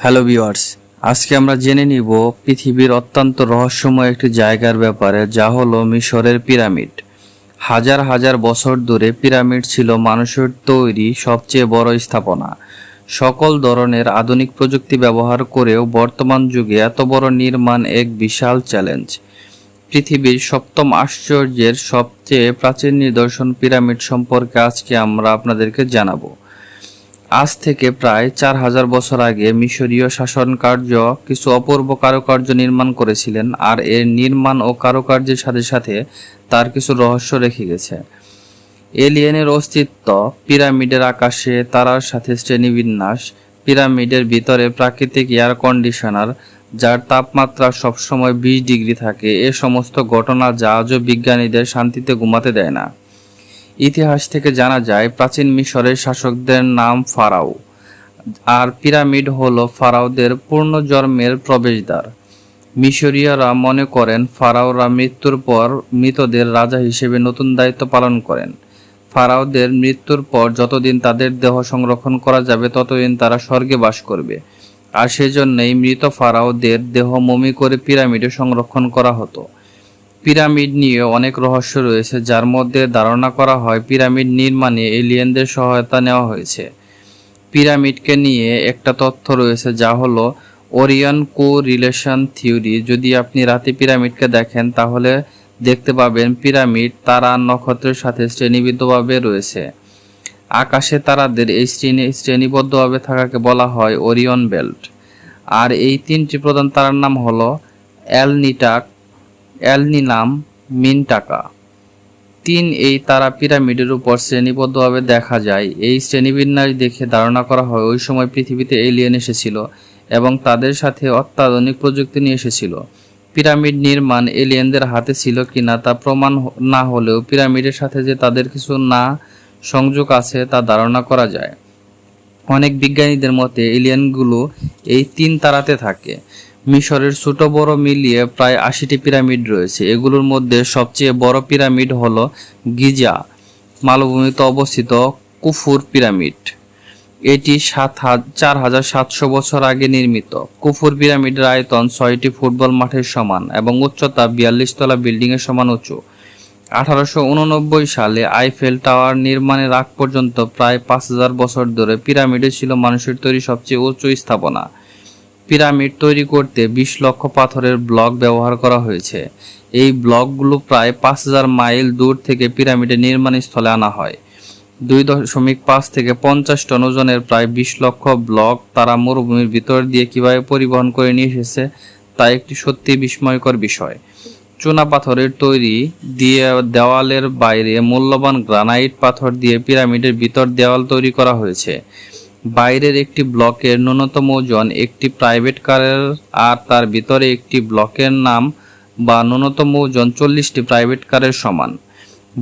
Hello viewers, আজকে আমরা জেনে নিব পৃথিবীর অত্যন্ত রহস্যময় একটি জায়গার ব্যাপারে, যা হলো মিশরের পিরামিড। হাজার হাজার বছর ধরে পিরামিড ছিল মানুষের তৈরি সবচেয়ে বড় স্থাপনা। সকল ধরনের আধুনিক প্রযুক্তি ব্যবহার করেও বর্তমান যুগে এত বড় নির্মাণ এক বিশাল চ্যালেঞ্জ। পৃথিবীর সপ্তম আশ্চর্যের সবচেয়ে প্রাচীন নিদর্শন পিরামিড সম্পর্কে আজকে আমরা আপনাদেরকে জানাব। আজ থেকে প্রায় চার হাজার বছর আগে মিশরীয় শাসনকার্য কিছু অপূর্ব কারুকার্য নির্মাণ করেছিলেন আর এর নির্মাণ ও কারুকার্যের সাথে সাথে তার কিছু রহস্য রেখে গেছে। এলিয়েনের অস্তিত্ব, পিরামিডের আকাশে তারার সাথে শ্রেণীবিন্যাস, পিরামিডের ভিতরে প্রাকৃতিক এয়ার কন্ডিশনার, যার তাপমাত্রা সবসময় বিশ ডিগ্রি থাকে, এ সমস্ত ঘটনা যা আজও বিজ্ঞানীদের শান্তিতে ঘুমাতে দেয় না। ইতিহাস থেকে জানা যায়, প্রাচীন মিশরের শাসকদের নাম ফারাও, আর পিরামিড হল ফারাওদের পূর্ণজন্মের প্রবেশদ্বার। মিশরীয়রা মনে করেন, ফারাওরা মৃত্যুর পর মৃতদের রাজা হিসেবে নতুন দায়িত্ব পালন করেন। ফারাওদের মৃত্যুর পর যতদিন তাদের দেহ সংরক্ষণ করা যাবে, ততদিন তারা স্বর্গে বাস করবে। আর সেজন্যই মৃত ফারাওদের দেহ মমি করে পিরামিডে সংরক্ষণ করা হতো। পিরামিড নিয়ে অনেক রহস্য রয়েছে, যার মধ্যে ধারণা করা হয় পিরামিড নির্মাণে এলিয়েনদের সহায়তা নেওয়া হয়েছে। পিরামিডকে নিয়ে একটা তথ্য রয়েছে, যা হলো ওরিয়ন কো রিলেশন থিওরি। যদি আপনি রাতে পিরামিডকে দেখেন, তাহলে দেখতে পাবেন পিরামিড তারা নক্ষত্রের সাথে শ্রেণীবদ্ধভাবে রয়েছে। আকাশে তারাদের এই শ্রেণি শ্রেণীবদ্ধভাবে থাকাকে বলা হয় ওরিয়ন বেল্ট। আর এই তিনটি প্রধান তারার নাম হলো অ্যালনিটাক অ্যালনিনাম মিনটাকা। তিন এই তারা পিরামিডের উপর শ্রেণীবদ্ধভাবে দেখা যায়। এই শ্রেণীবিন্যাস দেখে ধারণা করা হয় ওই সময় পৃথিবীতে এলিয়েন এসেছিল এবং তাদের সাথে অত্যাধুনিক প্রযুক্তি নিয়ে এসেছিল। পিরামিড নির্মাণ এলিয়েনদের হাতে ছিল কিনা তা প্রমাণ না হলেও পিরামিডের সাথে যে তাদের কিছু না সংযোগ আছে তা ধারণা করা যায়। অনেক বিজ্ঞানীদের মতে এলিয়েনগুলো এই তিন তারাতে থাকে। মিশরের ছোট বড় মিলিয়ে প্রায় আশিটি পিরামিড রয়েছে। এগুলোর মধ্যে সবচেয়ে বড় পিরামিড হলো গিজা, মালভূমিতে অবস্থিত কুফুর পিরামিড। এটি সাত চার হাজার সাতশো বছর আগে নির্মিত। কুফুর পিরামিডের আয়তন ছয়টি ফুটবল মাঠের সমান এবং উচ্চতা বিয়াল্লিশ তলা বিল্ডিংয়ের সমান উঁচু। আঠারোশো উননব্বই সালে আইফেল টাওয়ার নির্মাণের আগ পর্যন্ত প্রায় পাঁচ হাজার বছর ধরে পিরামিডে ছিল মানুষের তৈরি সবচেয়ে উঁচু স্থাপনা। পিরামিড তৈরি করতে বিশ লক্ষ পাথরের ব্লক ব্যবহার করা হয়েছে। এই ব্লকগুলো প্রায় পাঁচ হাজার মাইল দূর থেকে পিরামিডের নির্মাণ স্থলে আনা হয়। দুই দশমিক পাঁচ থেকে পঞ্চাশ টন ওজনের প্রায় বিশ লক্ষ ব্লক তারা মরুভূমির ভিতর দিয়ে কীভাবে পরিবহন করে নিয়ে এসেছে, তা একটি সত্যি বিস্ময়কর বিষয়। চুনা পাথরের তৈরি দিয়ে দেওয়ালের বাইরে মূল্যবান গ্রানাইট পাথর দিয়ে পিরামিডের ভিতর দেওয়াল তৈরি করা হয়েছে। বাইরের একটি ব্লকের ন্যূনতম ওজন একটি প্রাইভেট কারের আর তার ভিতরে একটি ব্লকের নাম বা ন্যূনতম ওজন চল্লিশটি প্রাইভেট কারের সমান।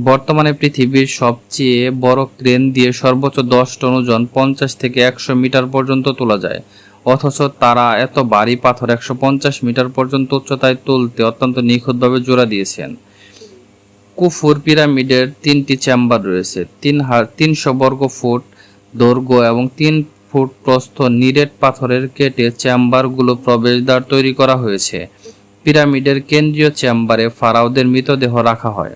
বর্তমানে পৃথিবীর সবচেয়ে বড় ক্রেন দিয়ে সর্বোচ্চ দশ টন ওজন পঞ্চাশ থেকে একশো মিটার পর্যন্ত তোলা যায়। অথচ তারা এত ভারী পাথর একশো পঞ্চাশ মিটার পর্যন্ত উচ্চতায় তুলতে অত্যন্ত নিখুঁতভাবে জোড়া দিয়েছেন। কুফুর পিরামিডের তিনটি চেম্বার রয়েছে। তিন তিনশো বর্গ ফুট দৈর্ঘ্য এবং তিন ফুট প্রস্থ নিরেট পাথরের কেটে চেম্বারগুলো প্রবেশদ্বার তৈরি করা হয়েছে। পিরামিডের কেন্দ্রীয় চেম্বারে ফারাওদের মৃতদেহ রাখা হয়।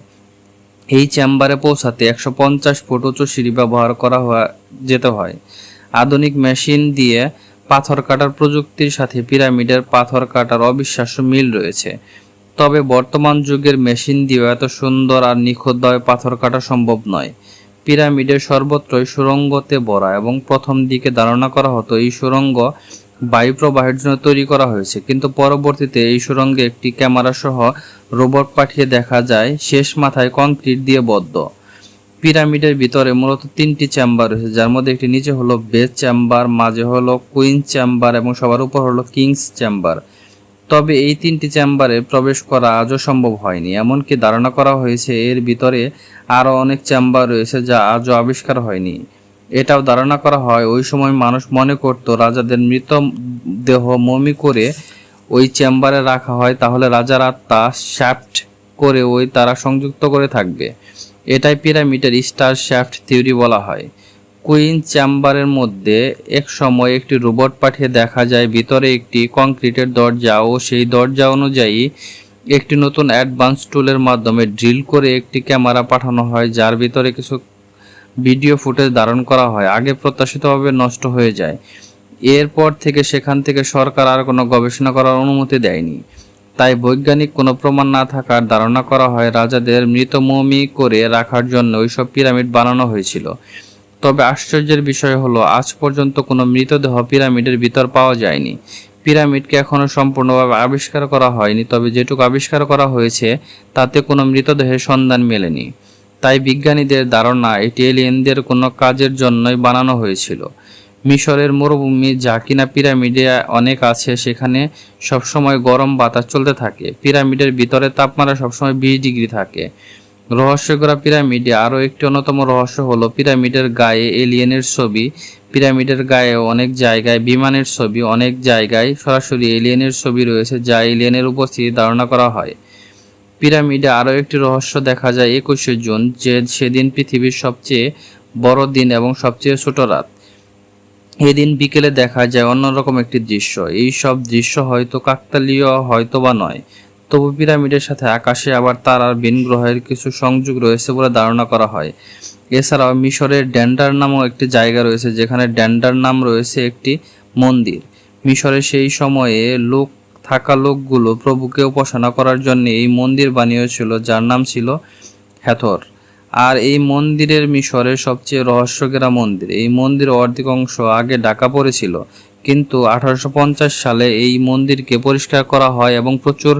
এই চেম্বারে পৌঁছাতে একশো পঞ্চাশ ফুট উঁচু সিঁড়ি ব্যবহার করা যেতে হয়। আধুনিক মেশিন দিয়ে পাথর কাটার প্রযুক্তির সাথে পিরামিডের পাথর কাটার অবিশ্বাস্য মিল রয়েছে। তবে বর্তমান যুগের মেশিন দিয়েও এত সুন্দর আর নিখুঁতভাবে পাথর কাটা সম্ভব নয়। পিরামিডের সর্বত্রই সুরঙ্গতে ভরা এবং প্রথম দিকে ধারণা করা হতো এই সুরঙ্গ বায়ু প্রবাহের জন্য তৈরি করা হয়েছে। কিন্তু পরবর্তীতে এই সুরঙ্গে একটি ক্যামেরা সহ রোবট পাঠিয়ে দেখা যায়, শেষ মাথায় কংক্রিট দিয়ে বদ্ধ। পিরামিডের ভিতরে মূলত তিনটি চেম্বার রয়েছে, যার মধ্যে একটি নিচে হলো বেস চেম্বার, মাঝে হলো কুইন চেম্বার এবং সবার উপর হলো কিংস চেম্বার। তবে এই তিনটি চেম্বারে প্রবেশ করা আজও সম্ভব হয়নি। এমনকি ধারণা করা হয়েছে এর ভিতরে আরও অনেক চেম্বার রয়েছে যা আজও আবিষ্কার হয়নি। এটাও ধারণা করা হয় ওই সময় মানুষ মনে করত রাজাদের মৃত দেহ মমি করে ওই চেম্বারে রাখা হয়, তাহলে রাজার আত্মা শ্যাফট করে ওই তারা সংযুক্ত করে থাকবে। এটাই পিরামিডের স্টার শ্যাফট থিওরি বলা হয়। কুইন চেম্বারের মধ্যে এক সময় একটি রোবট পাঠিয়ে দেখা যায়, ভিতরে একটি কংক্রিটের দরজা ও সেই দরজা অনুযায়ী একটি নতুন অ্যাডভান্স টুলের মাধ্যমে ড্রিল করে একটি ক্যামেরা পাঠানো হয়, যার ভিতরে কিছু ভিডিও ফুটেজ ধারণ করা হয়। আগে প্রত্যাশিতভাবে নষ্ট হয়ে যায়। এরপর থেকে সেখান থেকে সরকার আর কোনো গবেষণা করার অনুমতি দেয়নি। তাই বৈজ্ঞানিক কোনো প্রমাণ না থাকার ধারণা করা হয়, রাজাদের মৃত মমি করে রাখার জন্য ওইসব পিরামিড বানানো হয়েছিল। তবে আশ্চর্যের বিষয় হলো, আজ পর্যন্ত কোনো মৃতদেহ পিরামিডের ভিতর পাওয়া যায়নি। পিরামিডকে এখনও সম্পূর্ণভাবে আবিষ্কার করা হয়নি, তবে যেটুকু আবিষ্কার করা হয়েছে, তাতে কোনো মৃতদেহের সন্ধান মেলেনি। তাই বিজ্ঞানীদের ধারণা, এটি এলিয়েনদের কোনো কাজের জন্যই বানানো হয়েছিল। মিশরের মরুভূমি যা কিনা পিরামিডে অনেক আছে, সেখানে সবসময় গরম বাতাস চলতে থাকে। পিরামিডের ভিতরে তাপমাত্রা সবসময় বিশ ডিগ্রি থাকে। রহস্যকরা পিরামিডে আরও একটি অন্যতম রহস্য হলো পিরামিডের গায়ে এলিয়েনের ছবি। পিরামিডের গায়ে অনেক জায়গায়, বিমানের ছবি, অনেক জায়গায় সরাসরি এলিয়েনের ছবি রয়েছে যা এলিয়েনের উপস্থিতি ধারণা করা হয়। পিরামিডে আরও একটি রহস্য দেখা যায় একুশে জুন, যে সেদিন পৃথিবীর সবচেয়ে বড় দিন এবং সবচেয়ে ছোট রাত। এদিন বিকেলে দেখা যায় অন্যরকম একটি দৃশ্য। এই সব দৃশ্য হয়তো কাকতালীয় হয়তো বা নয়। তবু পিরামিডের সাথে আকাশে আবার তারার বিন গ্রহের কিছু সংযোগ রয়েছে বলে ধারণা করা হয়। এছাড়াও মিশরের ড্যান্ডার নামও একটি জায়গা রয়েছে, যেখানে ড্যান্ডার নাম রয়েছে একটি মন্দির। মিশরে সেই সময়ে লোক, থাকা লোকগুলো প্রভুকে উপাসনা করার জন্য এই মন্দির বানিয়েছিল, যার নাম ছিল হ্যাথর আর এই মন্দিরের মিশরের সবচেয়ে রহস্যকেরা মন্দির। এই মন্দিরের অর্ধেক অংশ আগে ঢাকা পড়েছিল, কিন্তু আঠারোশো পঞ্চাশ সালে এই মন্দিরকে পরিষ্কার করা হয় এবং প্রচুর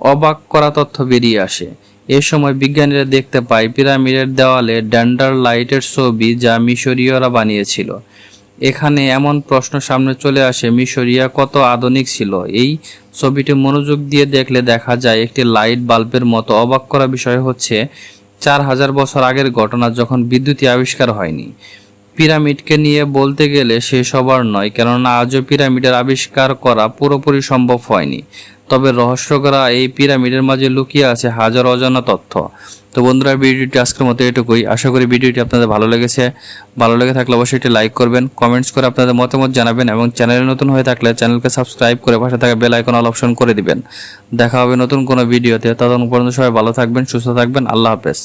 অবাক করা তথ্য বেরিয়ে আসে। এ সময় বিজ্ঞানীরা দেখতে পায়, পিরামিডের দেওয়ালে ড্যান্ডার লাইটের ছবি যা মিশরীয়রা বানিয়েছিল। এখানে এমন প্রশ্ন সামনে চলে আসে মিশরিয়া কত আধুনিক ছিল? এই ছবিটি মনোযোগ দিয়ে দেখলে দেখা যায়, একটি লাইট বাল্বের মতো অবাক করা বিষয় হচ্ছে, চার হাজার বছর আগের ঘটনা যখন বিদ্যুৎই আবিষ্কার হয়নি। পিরামিডকে নিয়ে বলতে গেলে সে সবার নয়, কেননা আজও পিরামিডের আবিষ্কার করা পুরোপুরি সম্ভব হয়নি। তবে রহস্যকরা এই পিরামিডের মাঝে লুকিয়ে আছে হাজার অজানা তথ্য। তো বন্ধুরা, ভিডিওটি আজকের মতো এটুকুই। আশা করি ভিডিওটি আপনাদের ভালো লেগেছে। ভালো লেগে থাকলে অবশ্যই এটি লাইক করবেন, কমেন্টস করে আপনাদের মতামত জানাবেন এবং চ্যানেলে নতুন হয়ে থাকলে চ্যানেলকে সাবস্ক্রাইব করে পাশে থাকা বেল আইকন অল অপশন করে দিবেন। দেখা হবে নতুন কোনো ভিডিওতে। ততক্ষণ পর্যন্ত সবাই ভালো থাকবেন, সুস্থ থাকবেন। আল্লাহ হাফেজ।